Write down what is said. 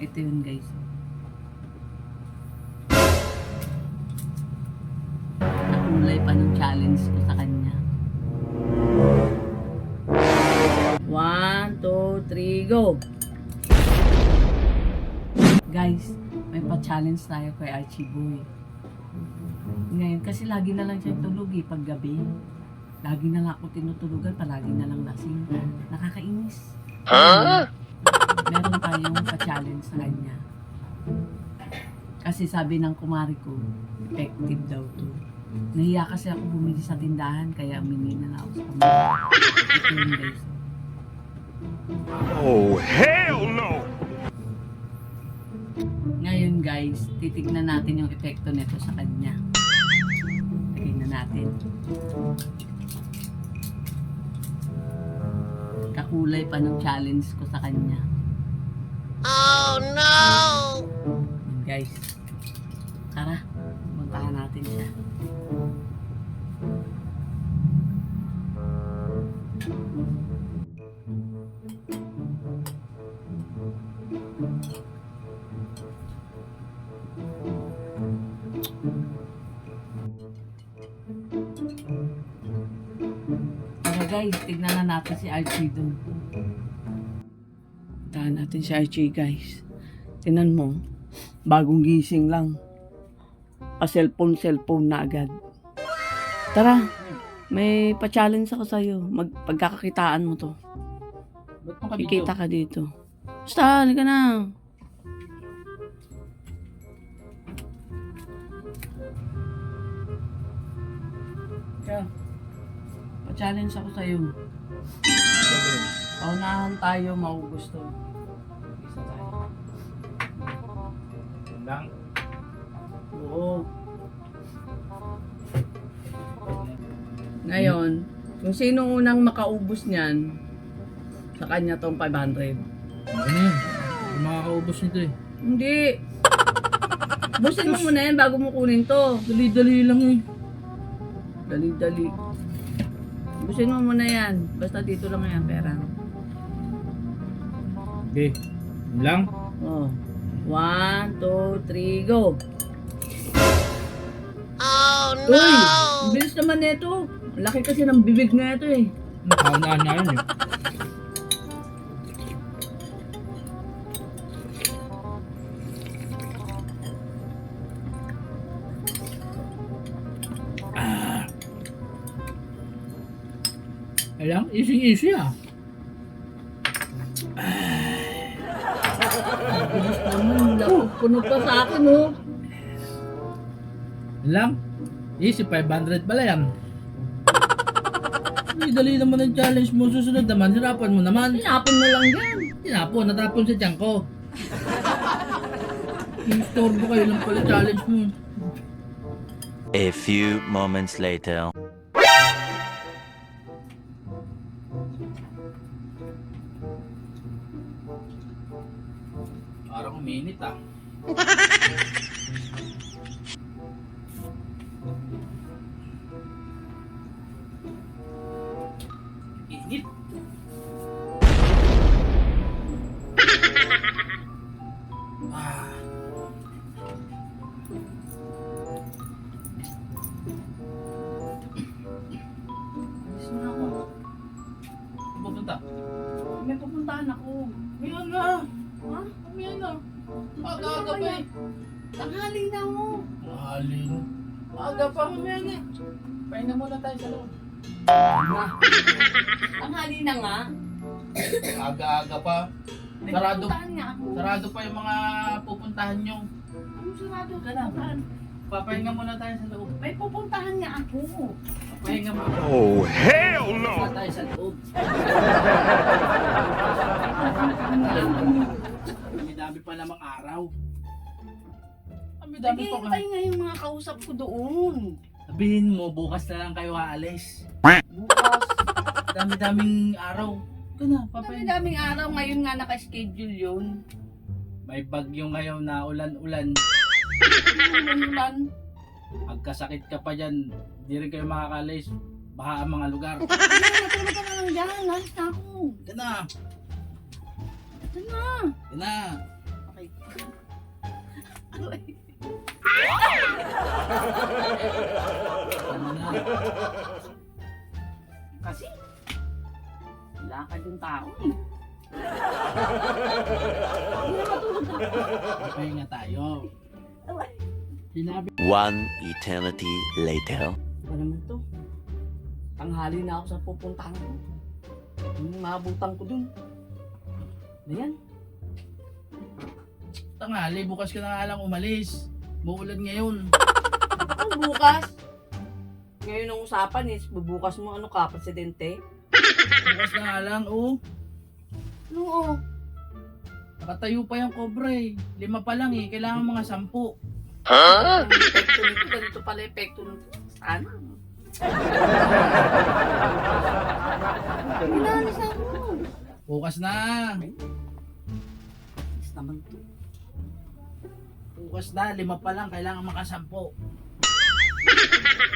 Ito yun guys. Nakulay pa ng challenge ko sa kanya. One, two, three, go! Guys, may pa-challenge tayo kay Archie Boy. Ngayon, kasi lagi na lang siya tulog eh, pag gabi. Lagi na lang ako tinutulugan, palagi na lang lasing. Nakakainis. Meron tayong pa-challenge sa kanya. Kasi sabi ng kumari ko, effective daw to. Nahiya kasi ako bumili sa tindahan, kaya mini na ako sa kumari. Oh, hell no! Ngayon guys, titignan natin yung epekto nito sa kanya. Tignan na natin. Kakulay pa ng challenge ko sa kanya. Oh no! Guys, tara, puntahan natin siya. Tara guys, tignan na natin si Archie dun. Tignan natin si Archie guys. Tingnan mo, bagong gising lang. Pa-cellphone, cellphone na agad. Tara, may pa-challenge ako sa'yo. Mag pagkakakitaan mo to. Ba't Kikita ka dito. Basta, halika na. Kaya, pa-challenge ako sa'yo. Paunahan tayo, maubos to. Isa tayo. lang? Oo. Ngayon, kung sino unang makaubos niyan, sa kanya tong 500. Ano yun? Yung makakaubos nito eh. Hindi. Busin mo muna yan bago mo kunin to. Dali-dali lang eh. Dali-dali. Busin mo muna yan. Basta dito lang yan, pera. Okay. Yun lang? Oh. One, two, three, go. Oh, no! Uy! ang Bilis naman nito. Ang Laki kasi ng bibig na ito eh. Nakaunaan na yun eh. Ah. Alam, easy-easy ah. Bilis naman. Naku, Puno pa sa akin, oh. Lang, easy 500 pala yan. Ay, dali naman ang challenge mo. Susunod naman, hirapan mo naman. Tinapon mo lang yan. Tinapon, natapon sa tiyan ko. Instorbo kayo lang pala challenge mo. A few moments later. Uminit ah. Init. Eh. Tanghali na ako. Mahalin. Aga pa ngayon eh. Pahinga muna tayo sa loob. Tanghali na nga. Aga-aga pa. Sarado. Sarado pa yung mga pupuntahan nyo. Ano sarado? Ka na. Pupuntahan. Papahinga muna tayo sa loob. May pupuntahan nga ako. Pahinga muna Oh, hell no! tayo sa loob. Ang dami pa Naghihintay nga yung mga kausap ko doon. Sabihin mo, bukas na lang kayo aalis. Bukas. Dami-daming araw. Ito na. Dami-daming araw. Ngayon nga naka-schedule yun. May bagyo ngayon na ulan-ulan. Man? Pagkasakit ka pa dyan, di rin kayo makakalis. Baha ang mga lugar. Ano, natulog ka na lang dyan. Lahat na ako. Ito na, Ito na. ito na. Okay. Na? Kasi, lakad yung tao eh. Hindi na matulog na. Pahinga tayo. Sinabi One eternity later. Ano naman to? Tanghali na ako sa pupuntahan ko. Yung maabutan ko dun. Ano yan? tanghali, bukas ka na nga lang umalis. Muulan ngayon. Ano bukas? Ngayon ang usapan is, bubukas mo ano ka, presidente? Bukas na nga lang, oh. Ano oh? Nakatayo pa yung cobra eh. Lima pa lang eh. Kailangan mga sampu. Ang epekto nito, ganito pala epekto nito. Sana. Inalis na. Bukas na. Is naman to. Bukas na. Lima pa lang. Kailangan makasampu.